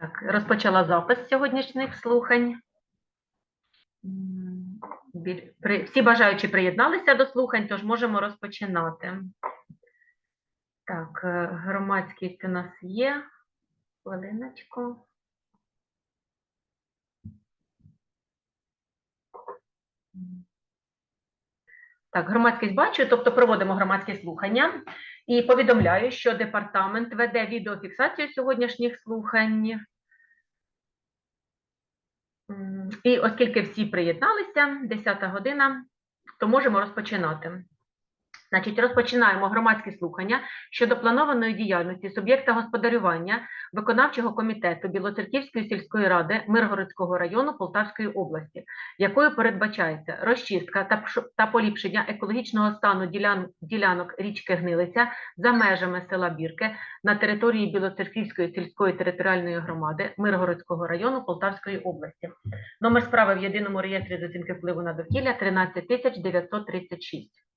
Так, розпочала запис сьогоднішніх слухань. Всі бажаючі приєдналися до слухань, тож можемо розпочинати. Так, е, громадськість у нас є. Хвилиночку. Так, громадськість бачу, тобто проводимо громадські слухання і повідомляю, що департамент веде відеофіксацію сьогоднішніх слухань. І оскільки всі приєдналися, 10 година, то можемо розпочинати. Значить, розпочинаємо громадські слухання щодо планованої діяльності суб'єкта господарювання виконавчого комітету Білоцерківської сільської ради Миргородського району Полтавської області, якою передбачається розчистка та, поліпшення екологічного стану ділян, ділянок річки Гнилиця за межами села Бірки на території Білоцерківської сільської територіальної громади Миргородського району Полтавської області. Номер справи в єдиному реєстрі з оцінки впливу на довкілля 13936.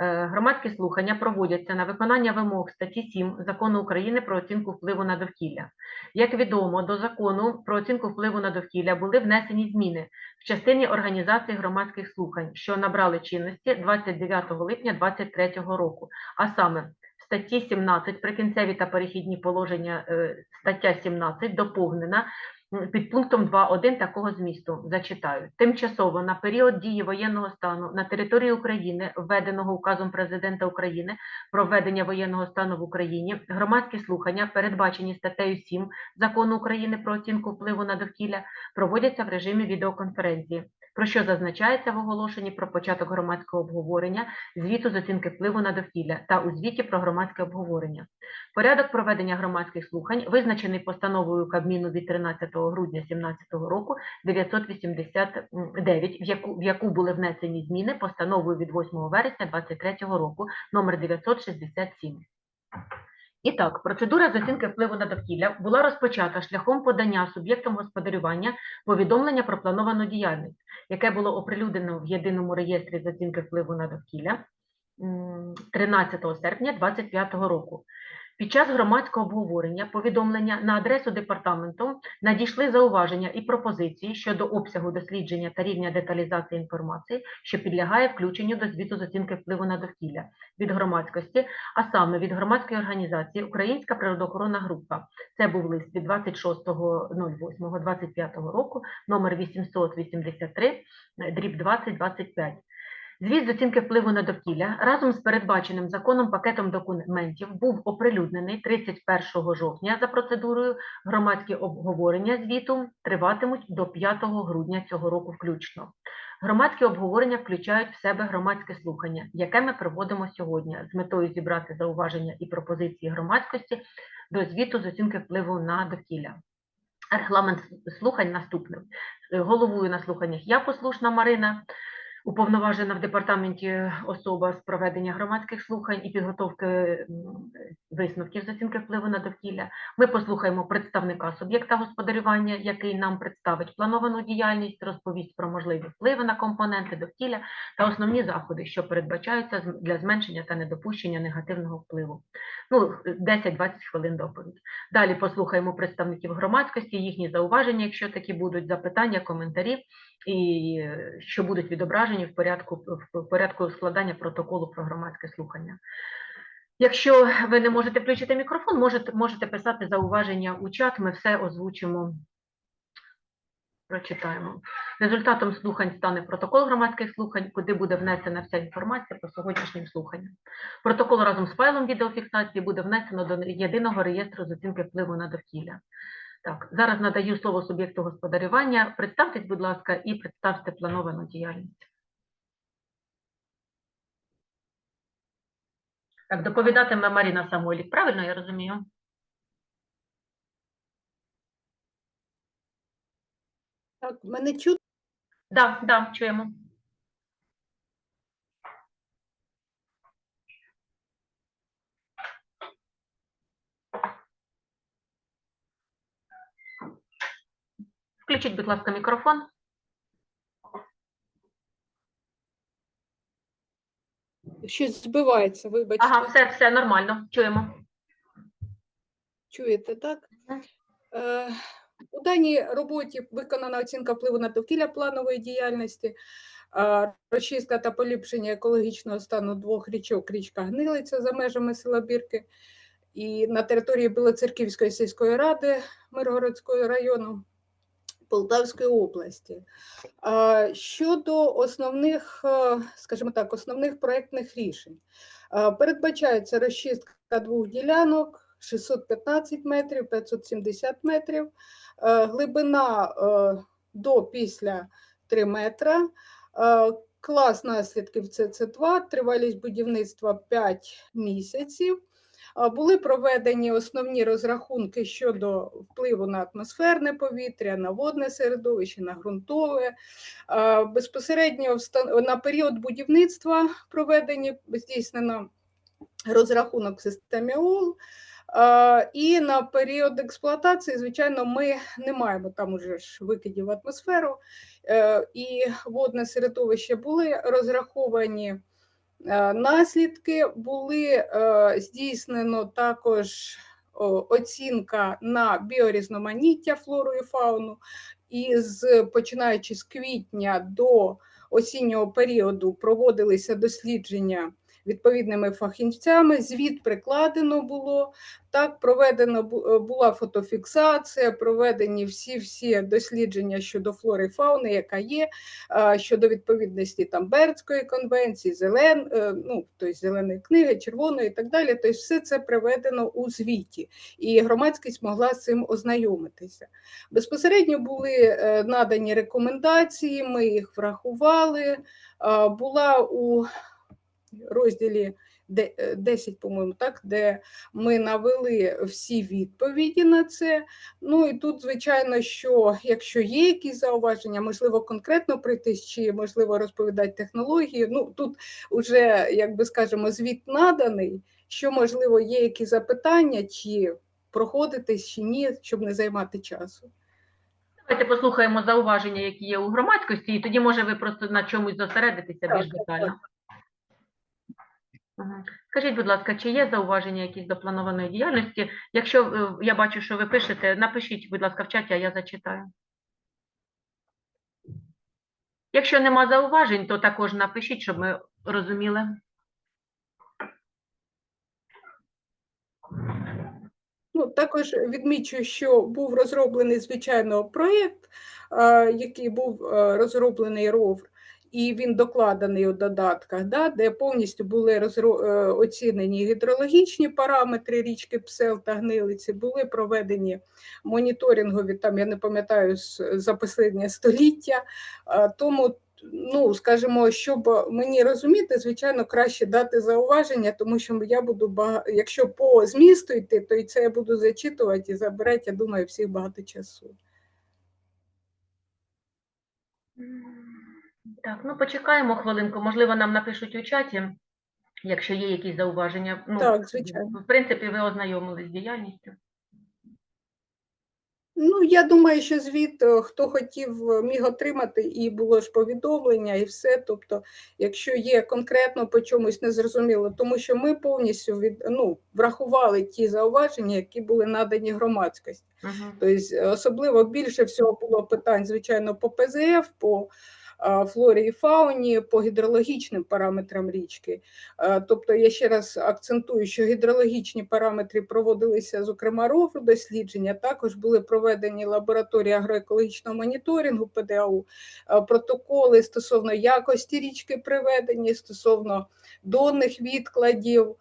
Е, Громадські слухання проводяться на виконання вимог статті 7 Закону України про оцінку впливу на довкілля. Як відомо, до закону про оцінку впливу на довкілля були внесені зміни в частині організації громадських слухань, що набрали чинності 29 липня 2023 року, а саме статті 17 прикінцеві та перехідні положення е, стаття 17 доповнена під пунктом 2.1 такого змісту. Зачитаю. Тимчасово на період дії воєнного стану на території України, введеного указом президента України про введення воєнного стану в Україні, громадські слухання, передбачені статтею 7 Закону України про оцінку впливу на довкілля, проводяться в режимі відеоконференції, про що зазначається в оголошенні про початок громадського обговорення, звіту з оцінки впливу на довкілля та у звіті про громадське обговорення. Порядок проведення громадських слухань визначений постановою Кабміну від 13 грудня 2017 року 989, в яку, в яку були внесені зміни постановою від 8 вересня 2023 року номер 967. І так, процедура з оцінки впливу на довкілля була розпочата шляхом подання суб'єктам господарювання повідомлення про плановану діяльність, яке було оприлюднено в єдиному реєстрі з оцінки впливу на довкілля 13 серпня 2025 року. Під час громадського обговорення повідомлення на адресу департаменту надійшли зауваження і пропозиції щодо обсягу дослідження та рівня деталізації інформації, що підлягає включенню до звіту з оцінки впливу на довкілля від громадськості, а саме від громадської організації Українська природоохоронна група. Це був лист від 26.08.25 року, номер 883, дріб 2025. Звіт з оцінки впливу на довкілля разом з передбаченим законом пакетом документів був оприлюднений 31 жовтня за процедурою. Громадські обговорення звіту триватимуть до 5 грудня цього року включно. Громадські обговорення включають в себе громадське слухання, яке ми проводимо сьогодні з метою зібрати зауваження і пропозиції громадськості до звіту з оцінки впливу на довкілля. Регламент слухань наступний. Е, Головою на слуханнях я послушна Марина, уповноважена в департаменті особа з проведення громадських слухань і підготовки висновків з оцінки впливу на довкілля. Ми послухаємо представника суб'єкта господарювання, який нам представить плановану діяльність, розповість про можливі впливи на компоненти довкілля та основні заходи, що передбачаються для зменшення та недопущення негативного впливу. Ну, 10-20 хвилин доповідь. Далі послухаємо представників громадськості, їхні зауваження, якщо такі будуть запитання, коментарі, і е, що будуть відображені в порядку в порядку складання протоколу про громадське слухання. Якщо ви не можете включити мікрофон, можете, можете писати зауваження у чат, ми все озвучимо. Прочитаємо. Результатом слухань стане протокол громадських слухань, куди буде внесена вся інформація по сьогоднішнім слуханням. Протокол разом з файлом відеофіксації буде внесено до єдиного реєстру з оцінки впливу на довкілля. Так, зараз надаю слово суб'єкту господарювання. Представтесь, будь ласка, і представте плановану діяльність. Так, доповідатиме Маріна Самойлік. Правильно я розумію? Так, мене чути? Да, да, чуємо. Включіть, будь ласка, мікрофон. Щось збивається, вибачте. Ага, все, все нормально. Чуємо. Чуєте, так? Е, У даній роботі виконана оцінка впливу на довкілля планової діяльності, е, розчистка та поліпшення екологічного стану двох річок річка Гнилиця за межами села Бірки і на території Білоцерківської сільської ради Миргородського району Полтавської області. Щодо основних, е, скажімо так, основних проектних рішень, передбачається розчистка двох ділянок 615 метрів, 570 метрів, е, глибина е, до після 3 метра, клас наслідків ЦЦ2, тривалість будівництва 5 місяців. Були проведені основні розрахунки щодо впливу на атмосферне повітря, на водне середовище, на ґрунтове. Безпосередньо на період будівництва проведені здійснено розрахунок в системі ОЛ. І на період експлуатації, звичайно, ми не маємо там уже ж викидів в атмосферу, е, і водне середовище були розраховані наслідки, були е, здійснено також оцінка на біорізноманіття флору і фауну, і з починаючи з квітня до осіннього періоду проводилися дослідження відповідними фахівцями. Звіт прикладено було. Так, проведено е, була фотофіксація, проведені всі всі дослідження щодо флори фауни, яка є, щодо відповідності там Бернської конвенції, зелен, е, ну, тобто зеленої книги, червоної і так далі. Тобто все це приведено у звіті, і громадськість могла з цим ознайомитися. Безпосередньо були е, надані рекомендації, ми їх врахували. Була у розділі де- е, 10, по-моєму, так, де ми навели всі відповіді на це. Ну і тут, звичайно, що якщо є якісь зауваження, можливо, конкретно пройтись, чи можливо розповідати технології. Ну тут вже, як би скажемо, звіт наданий. Що можливо є якісь запитання, чи проходитись, чи ні, щоб не займати часу. Давайте послухаємо зауваження, які є у громадськості, і тоді, може, ви просто на чомусь зосередитеся Так, більш так, детально. Скажіть, будь ласка, чи є зауваження якісь до планованої діяльності? Якщо е, я бачу, що ви пишете, напишіть, будь ласка, в чаті, а я зачитаю. Якщо нема зауважень, то також напишіть, щоб ми розуміли. Ну, також відмічу, що був розроблений, звичайно, проєкт, який був е, розроблений РОВР, і він докладений у додатках, да, де повністю були розро- е, оцінені гідрологічні параметри річки Псел та Гнилиці, були проведені моніторингові, там, я не пам'ятаю, за останнє століття. Тому ну, скажімо, щоб мені розуміти, звичайно, краще дати зауваження, тому що я буду бага... якщо по змісту йти, то і це я буду зачитувати і забирати, я думаю, всіх багато часу. Так, ну почекаємо хвилинку. Можливо, нам напишуть у чаті, якщо є якісь зауваження. Ну, Так, звичайно. В принципі, ви ознайомились з діяльністю. Ну, я думаю, що звіт, е, хто хотів, е, міг отримати, і було ж повідомлення, і все. Тобто, якщо є конкретно по чомусь незрозуміло, тому що ми повністю від, ну, врахували ті зауваження, які були надані громадськості. Угу. Тобто, особливо більше всього було питань, звичайно, по ПЗФ, по флорі і фауні, по гідрологічним параметрам річки. Тобто, я ще раз акцентую, що гідрологічні параметри проводилися, зокрема, РОВР дослідження, також були проведені лабораторії агроекологічного моніторингу ПДАУ, протоколи стосовно якості річки приведені, стосовно донних відкладів.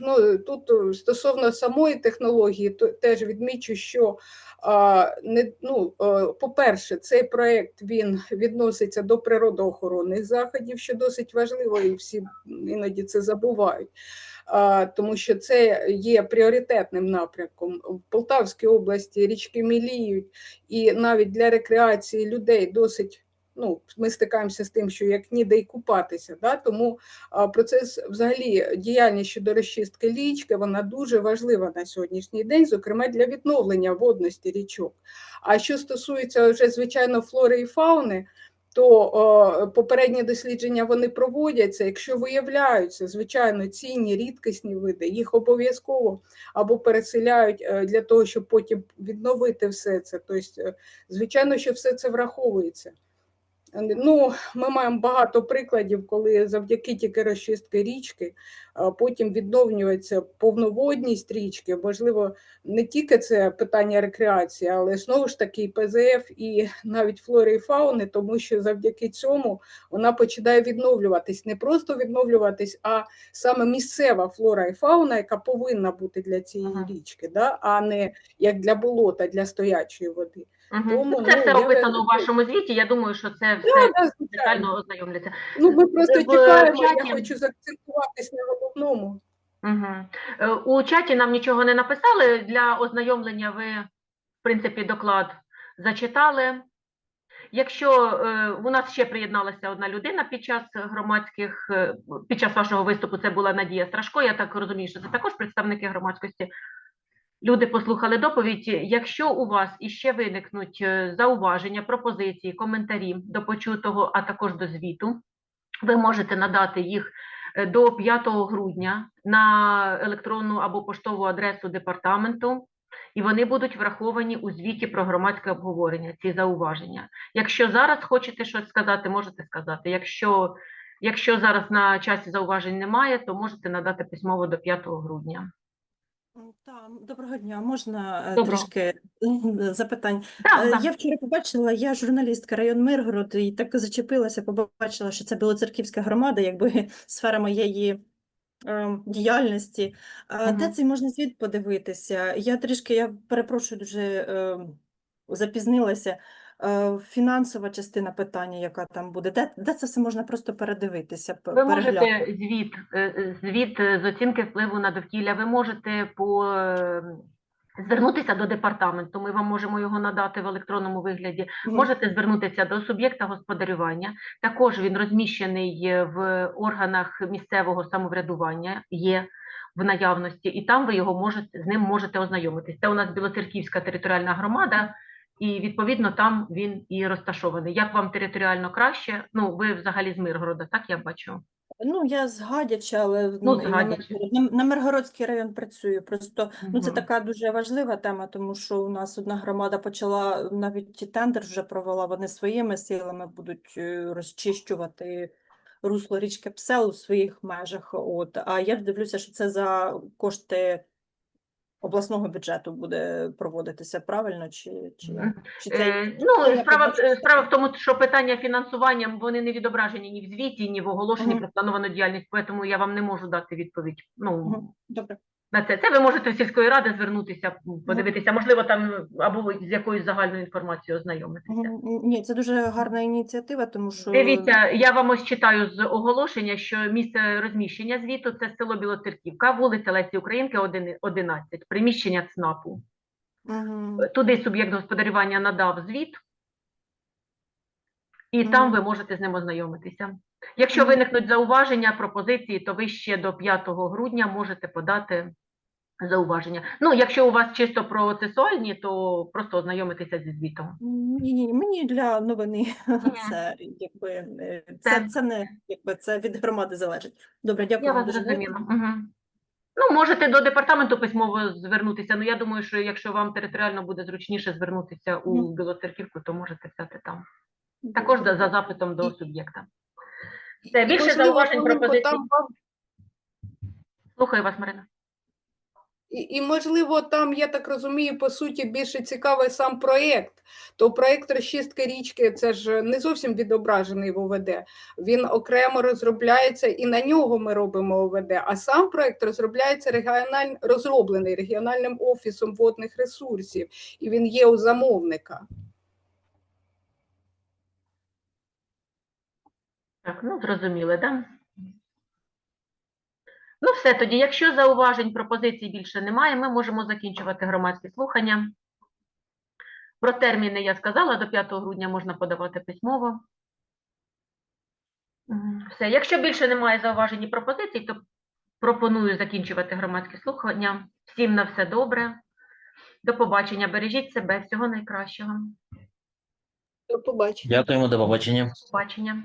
Ну, тут е, стосовно самої технології, то теж відмічу, що не, ну, е, по-перше, цей проект він відноситься до природоохоронних заходів, що досить важливо, і всі іноді це забувають. Тому що це є пріоритетним напрямком. В Полтавській області річки міліють, і навіть для рекреації людей досить. Ну, ми стикаємося з тим, що як ніде й купатися, да? тому Процес, взагалі, діяльність щодо розчистки річки, вона дуже важлива на сьогоднішній день, зокрема для відновлення водності річок. А що стосується вже звичайно флори і фауни, то о, попередні дослідження вони проводяться. Якщо виявляються, звичайно, цінні, рідкісні види, їх обов'язково або переселяють е, для того, щоб потім відновити все це. Тобто, звичайно, що все це враховується. Ну, ми маємо багато прикладів, коли завдяки тільки розчистки річки потім відновлюється повноводність річки. Можливо, не тільки це питання рекреації, але знову ж таки і ПЗФ і навіть флори і фауни, тому що завдяки цьому вона починає відновлюватись. Не просто відновлюватись, а саме місцева флора і фауна, яка повинна бути для цієї Ага. річки, да? а не як для болота, для стоячої води. Мгм. Тому, Ну, це ну, все я описано у вашому звіті. Я думаю, що це все да, звичайно. детально ознайомляться. Ну, ми просто В чекаємо, чаті- я хочу заакцентуватись на головному. Угу. У чаті нам нічого не написали. Для ознайомлення ви, в принципі, доклад зачитали. Якщо е, у нас ще приєдналася одна людина під час громадських, е, під час вашого виступу, це була Надія Страшко. Я так розумію, що це також представники громадськості. Люди послухали доповідь. Якщо у вас іще виникнуть е, зауваження, пропозиції, коментарі до почутого, а також до звіту, ви можете надати їх е, до 5 грудня на електронну або поштову адресу департаменту, і вони будуть враховані у звіті про громадське обговорення, ці зауваження. Якщо зараз хочете щось сказати, можете сказати. Якщо, якщо зараз на часі зауважень немає, то можете надати письмово до 5 грудня. Так, доброго дня. Можна е, Доброго. трішки запитань? Так, Е, так. Я вчора побачила, я журналістка район Миргород, і так зачепилася, побачила, що це Білоцерківська громада, якби сфера моєї е, діяльності. А Де Мгм. цей можна звіт подивитися? Я трішки, я перепрошую, дуже е, запізнилася. Е, Фінансова частина питання, яка там буде, де, де це все можна просто передивитися, Ви можете звіт, е, е, звіт з оцінки впливу на довкілля, ви можете по, е, звернутися до департаменту, ми вам можемо його надати в електронному вигляді. Можете звернутися до суб'єкта господарювання. Також він розміщений в органах місцевого самоврядування, є в наявності, і там ви його можете з ним можете ознайомитись. Це у нас Білоцерківська територіальна громада, і відповідно там він і розташований. Як вам територіально краще? Ну, ви взагалі з Миргорода, так я бачу. Ну, я з Гадяча, але Ну, з на, Гадяча. На, на Миргородський район працюю. Просто ну, це така дуже важлива тема, тому що у нас одна громада почала навіть тендер вже провела. Вони своїми силами будуть е, розчищувати русло річки Псел у своїх межах. От, а я дивлюся, що це за кошти обласного бюджету буде проводитися правильно, чи, чи, чи це Е, Ну, справа, е, справа в тому, що питання фінансування вони не відображені ні в звіті, ні в оголошенні Мгм. про плановану діяльність, тому я вам не можу дати відповідь. Ну. Добре. На це. Це ви можете в сільської ради звернутися, подивитися, можливо, там або з якоюсь загальною інформацією ознайомитися. Ні, це дуже гарна ініціатива, тому що Дивіться, я вам ось читаю з оголошення, що місце розміщення звіту це село Білоцерківка, вулиця Лесі Українки, 11, приміщення ЦНАПу. Мгм. Туди суб'єкт господарювання надав звіт, і там ви можете з ним ознайомитися. Якщо виникнуть зауваження, пропозиції, то ви ще до 5 грудня можете подати зауваження. Ну, якщо у вас чисто процесуальні, то просто ознайомитися зі звітом. Ні, ні, мені для новини це якби е, це, Це- це не якби це від громади залежить. Добре, дякую Я вам вас дуже. зрозуміла. Угу. Ну, можете до департаменту письмово звернутися. Ну, я думаю, що якщо вам територіально буде зручніше звернутися у. Білоцерківку, то можете взяти там. Також за, за запитом до суб'єкта. І, більше зауважень, пропозицій. там Слухаю вас, Марина. І, і, можливо, там, я так розумію, по суті, більше цікавий сам проєкт. То проєкт розчистки річки це ж не зовсім відображений в ОВД. Він окремо розробляється і на нього ми робимо ОВД. А сам проєкт розробляється регіональ... розроблений регіональним офісом водних ресурсів, і він є у замовника. Так, ну зрозуміли, да? Ну, все тоді, якщо зауважень, пропозицій більше немає, ми можемо закінчувати громадські слухання. Про терміни я сказала, до 5 грудня можна подавати письмово. Все, якщо більше немає зауважень і пропозицій, то пропоную закінчувати громадські слухання. Всім на все добре. До побачення, бережіть себе, всього найкращого. До побачення. Дякуємо, до побачення. До Побачення.